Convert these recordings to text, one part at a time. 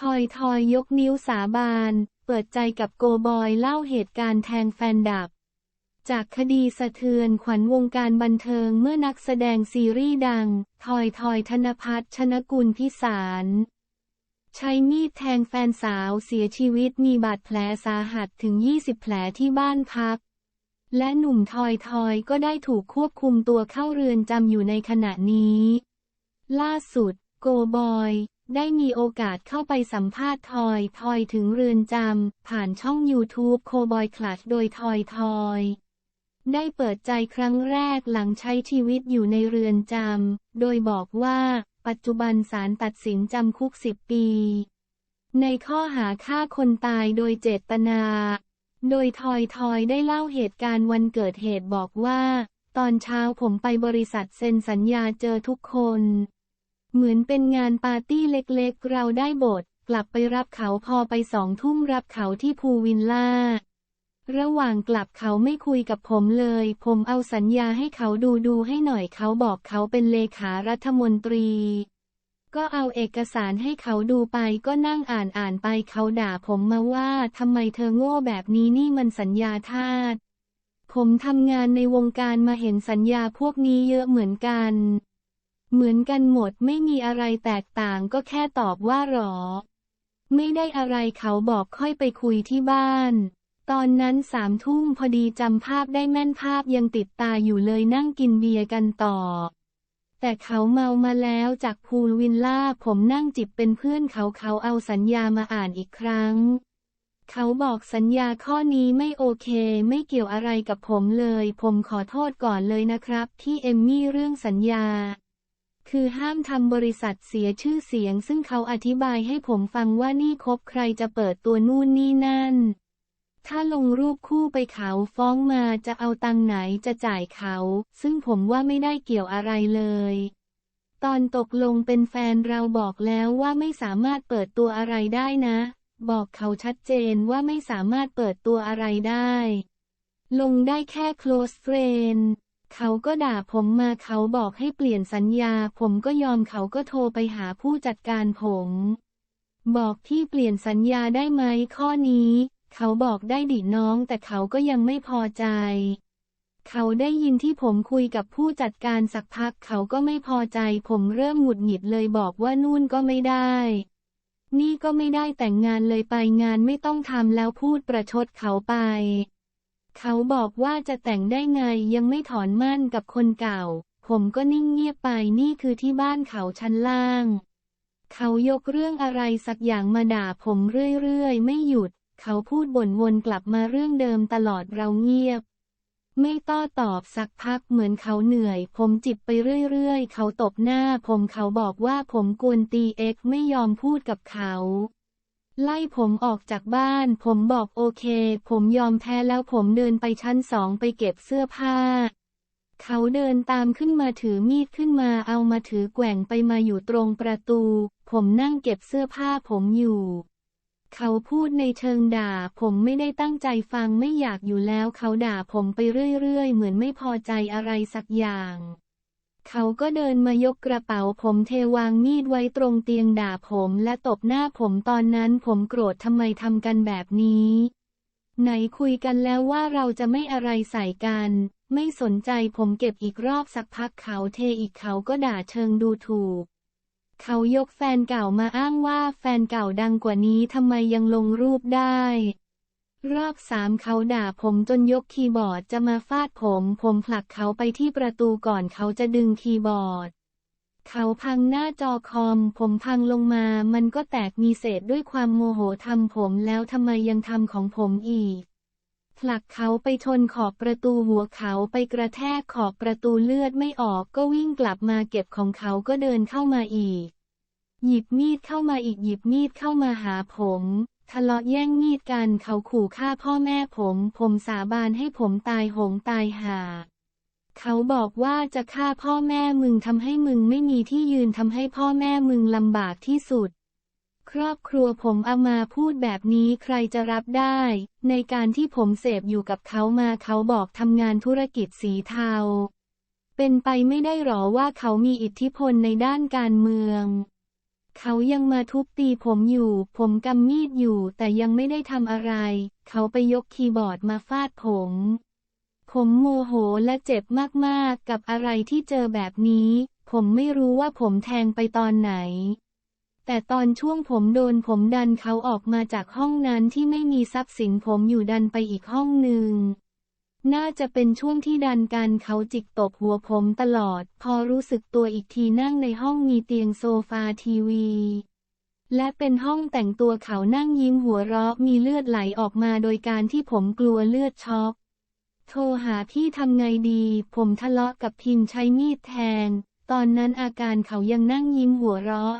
ทอยทอยยกนิ้วสาบาน เปิดใจกับโกบอยเล่าเหตุการณ์แทงแฟนดับ จากคดีสะเทือนขวัญวงการบันเทิงเมื่อนักแสดงซีรีส์ดัง ทอยทอยธนพัฒชนกุลพิสารใช้มีดแทงแฟนสาวเสียชีวิตมีบาดแผลสาหัสถึง 20 แผลที่บ้านพัก และหนุ่มทอยทอยก็ได้ถูกควบคุมตัวเข้าเรือนจำอยู่ในขณะนี้ ล่าสุด โกบอย ได้มีโอกาสเข้าไปสัมภาษณ์ทอย ทอยถึงเรือนจำ ผ่านช่อง YouTube โคบอยคลัชโดยทอย ทอย ได้เปิดใจครั้งแรกหลังใช้ชีวิตอยู่ในเรือนจำ โดยบอกว่า ปัจจุบันศาลตัดสินจำคุก 10 ปี ในข้อหาฆ่าคนตายโดยเจตนา โดยทอยทอยได้เล่าเหตุการณ์วันเกิดเหตุบอกว่า ตอนเช้าผมไปบริษัทเซ็นสัญญาเจอทุกคน เหมือนเป็นงานปาร์ตี้เล็กๆ เราได้บท กลับไปรับเขาพอไปสองทุ่มรับเขาที่ภูวินล่า ระหว่างกลับเขาไม่คุยกับผมเลย ผมเอาสัญญาให้เขาดูดูให้หน่อยเขาบอกเขาเป็นเลขารัฐมนตรี ก็เอาเอกสารให้เขาดูไปก็นั่งอ่านอ่านไปเขาด่าผมมาว่าทำไมเธอโง่แบบนี้นี่มันสัญญาทาสผมทำงานในวงการมาเห็นสัญญาพวกนี้เยอะเหมือนกัน เหมือนกันหมดไม่มีอะไรแตกต่างก็แค่ตอบว่าหรอ ไม่ได้อะไรเขาบอกค่อยไปคุยที่บ้าน ตอนนั้นสามทุ่มพอดีจำภาพได้แม่นภาพยังติดตาอยู่เลยนั่งกินเบียร์กันต่อ แต่เขาเมามาแล้วจากพูลวินล่าผมนั่งจิบเป็นเพื่อนเขาเขาเอาสัญญามาอ่านอีกครั้ง เขาบอกสัญญาข้อนี้ไม่โอเค ไม่เกี่ยวอะไรกับผมเลย ผมขอโทษก่อนเลยนะครับ ที่เอมมี่เรื่องสัญญา คือห้ามทำบริษัทเสียชื่อเสียง ซึ่งเขาอธิบายให้ผมฟังว่านี่คบใครจะเปิดตัวนู่นนี่นั่น ถ้าลงรูปคู่ไปเขาฟ้องมาจะเอาตังไหนจะจ่ายเขา ซึ่งผมว่าไม่ได้เกี่ยวอะไรเลย ตอนตกลงเป็นแฟนเราบอกแล้วว่าไม่สามารถเปิดตัวอะไรได้นะ บอกเขาชัดเจนว่าไม่สามารถเปิดตัวอะไรได้ ลงได้แค่ close friend เขาก็ด่าผมมาเขาบอกให้เปลี่ยนสัญญา ผมก็ยอมเขาก็โทรไปหาผู้จัดการผม บอกที่เปลี่ยนสัญญาได้ไหมข้อนี้ เขาบอกได้ดิน้องแต่เขาก็ยังไม่พอใจ เขาได้ยินที่ผมคุยกับผู้จัดการสักพักเขาก็ไม่พอใจ ผมเริ่มหงุดหงิดเลยบอกว่านู่นก็ไม่ได้ นี่ก็ไม่ได้แต่งงานเลยไปงานไม่ต้องทำแล้วพูดประชดเขาไป เขาบอกว่าจะแต่งได้ไงยังไม่ถอนมั่นกับคนเก่า ผมก็นิ่งเงียบไปนี่คือที่บ้านเขาชั้นล่าง เขายกเรื่องอะไรสักอย่างมาด่าผมเรื่อยๆ ไม่หยุด เขาพูดบ่นวนกลับมาเรื่องเดิมตลอดเราเงียบ ไม่ต้อตอบสักพักเหมือนเขาเหนื่อย ผมจิบไปเรื่อยๆ เขาตบหน้า ผมเขาบอกว่าผมกวนตีเอ็กไม่ยอมพูดกับเขา ไล่ผมออกจากบ้าน ผมบอกโอเค ผมยอมแพ้แล้วผมเดินไปชั้นสองไปเก็บเสื้อผ้า เขาเดินตามขึ้นมาถือมีดขึ้นมาเอามาถือแกว่งไปมาอยู่ตรงประตู ผมนั่งเก็บเสื้อผ้าผมอยู่ เขาพูดในเชิงด่า ผมไม่ได้ตั้งใจฟังไม่อยากอยู่แล้ว เขาด่าผมไปเรื่อยๆ เหมือนไม่พอใจอะไรสักอย่าง เขาก็เดินมายกกระเป๋าผมเทวางมีดไว้ตรงเตียงด่าผมและตบหน้าผมตอนนั้นผมโกรธทำไมทำกันแบบนี้ ไหนคุยกันแล้วว่าเราจะไม่อะไรใส่กัน ไม่สนใจผมเก็บอีกรอบสักพักเขาเทอีกเขาก็ด่าเชิงดูถูก เขายกแฟนเก่ามาอ้างว่าแฟนเก่าดังกว่านี้ทำไมยังลงรูปได้ รอบสามเขาด่าผมจนยกคีย์บอร์ดจะมาฟาดผม ผมผลักเขาไปที่ประตูก่อนเขาจะดึงคีย์บอร์ด เขาพังหน้าจอคอม ผมพังลงมา มันก็แตกมีเศษด้วยความโมโหทำผมแล้วทำไมยังทำของผมอีก ผลักเขาไปชนขอบประตูหัวเขาไปกระแทกขอบประตูเลือดไม่ออกก็วิ่งกลับมาเก็บของเขาก็เดินเข้ามาอีก หยิบมีดเข้ามาอีกหยิบมีดเข้ามาหาผม ทะเลาะแย่งมีดกันเขาขู่ฆ่าพ่อแม่ผม ผมสาบานให้ผมตายหงตายหา เขาบอกว่าจะฆ่าพ่อแม่มึงทำให้มึงไม่มีที่ยืนทำให้พ่อแม่มึงลำบากที่สุด ครอบครัวผมเอามาพูดแบบนี้ใครจะรับได้ ในการที่ผมเสพอยู่กับเขามาเขาบอกทำงานธุรกิจสีเทา เป็นไปไม่ได้หรอว่าเขามีอิทธิพลในด้านการเมือง เขายังมาทุบตีผมอยู่ ผมกำมีดอยู่ แต่ยังไม่ได้ทำอะไร เขาไปยกคีย์บอร์ดมาฟาดผม ผมโมโหและเจ็บมากๆ กับอะไรที่เจอแบบนี้ ผมไม่รู้ว่าผมแทงไปตอนไหน แต่ตอนช่วงผมโดนผมดันเขาออกมาจากห้องนั้นที่ไม่มีทรัพย์สินผมอยู่ดันไปอีกห้องหนึ่ง น่าจะเป็นช่วงที่ดันกันเขาจิกตบหัวผมตลอด พอรู้สึกตัวอีกทีนั่งในห้องมีเตียงโซฟาทีวี และเป็นห้องแต่งตัวเขานั่งยิ้มหัวเราะมีเลือดไหลออกมาโดยการที่ผมกลัวเลือดช็อกโทรหาพี่ทำไงดี ผมทะเลาะกับพิมใช้มีดแทง ตอนนั้นอาการเขายังนั่งยิ้มหัวเราะ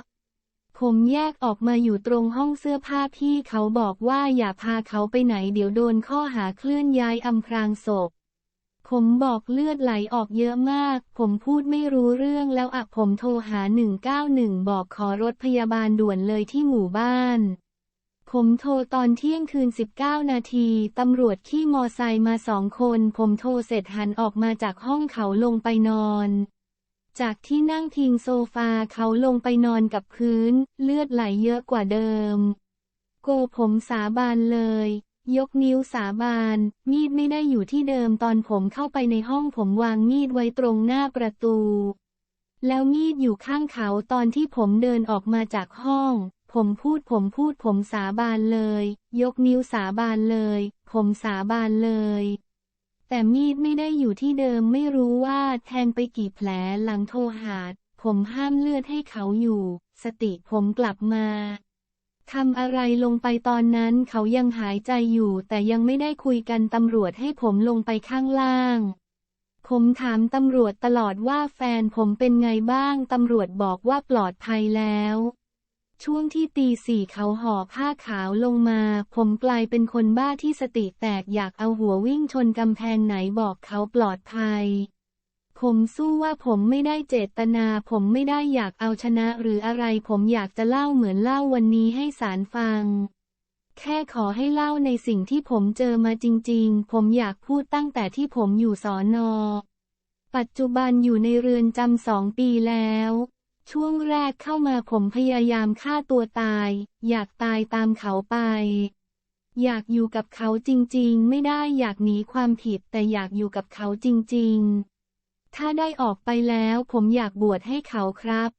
ผมแยกออกมาอยู่ตรงห้องเสื้อผ้าพี่เขาบอกว่าอย่าพาเขาไปไหนเดี๋ยวโดนข้อหาเคลื่อนย้ายอำพรางศพ ผมบอกเลือดไหลออกเยอะมาก ผมพูดไม่รู้เรื่องแล้วอะผมโทรหา 191 บอกขอรถพยาบาลด่วนเลยที่หมู่บ้านผมโทรตอนเที่ยงคืน 19 นาที ตำรวจขี่มอไซค์มาสองคน ผมโทรเสร็จหันออกมาจากห้องเขาลงไปนอน จากที่นั่งพิงโซฟาเขาลงไปนอนกับพื้น เลือดไหลเยอะกว่าเดิม โกผมสาบานเลย ยกนิ้วสาบาน มีดไม่ได้อยู่ที่เดิมตอนผมเข้าไปในห้องผมวางมีดไว้ตรงหน้าประตู แล้วมีดอยู่ข้างเขาตอนที่ผมเดินออกมาจากห้อง ผมพูดผมพูดผมสาบานเลย ยกนิ้วสาบานเลย ผมสาบานเลย แต่มีดไม่ได้อยู่ที่เดิมไม่รู้ว่าแทงไปกี่แผลหลังโทรหาผมห้ามเลือดให้เขาอยู่ สติผมกลับมาทำอะไรลงไปตอนนั้นเขายังหายใจอยู่แต่ยังไม่ได้คุยกันตำรวจให้ผมลงไปข้างล่าง ผมถามตำรวจตลอดว่าแฟนผมเป็นไงบ้างตำรวจบอกว่าปลอดภัยแล้ว ช่วงที่ตีสี่เขาห่อผ้าขาวลงมา ผมกลายเป็นคนบ้าที่สติแตกอยากเอาหัววิ่งชนกำแพงไหนบอกเขาปลอดภัย ผมสู้ว่าผมไม่ได้เจตนา ผมไม่ได้อยากเอาชนะหรืออะไร ผมอยากจะเล่าเหมือนเล่าวันนี้ให้สารฟัง แค่ขอให้เล่าในสิ่งที่ผมเจอมาจริง ๆ ผมอยากพูดตั้งแต่ที่ผมอยู่สอนอ ปัจจุบันอยู่ในเรือนจำสองปีแล้ว ช่วงแรกเข้ามาผมพยายามฆ่าตัวตาย อยากตายตามเขาไป อยากอยู่กับเขาจริง ๆ ไม่ได้อยากหนีความผิดแต่อยากอยู่กับเขาจริง ๆ ถ้าได้ออกไปแล้วผมอยากบวชให้เขาครับ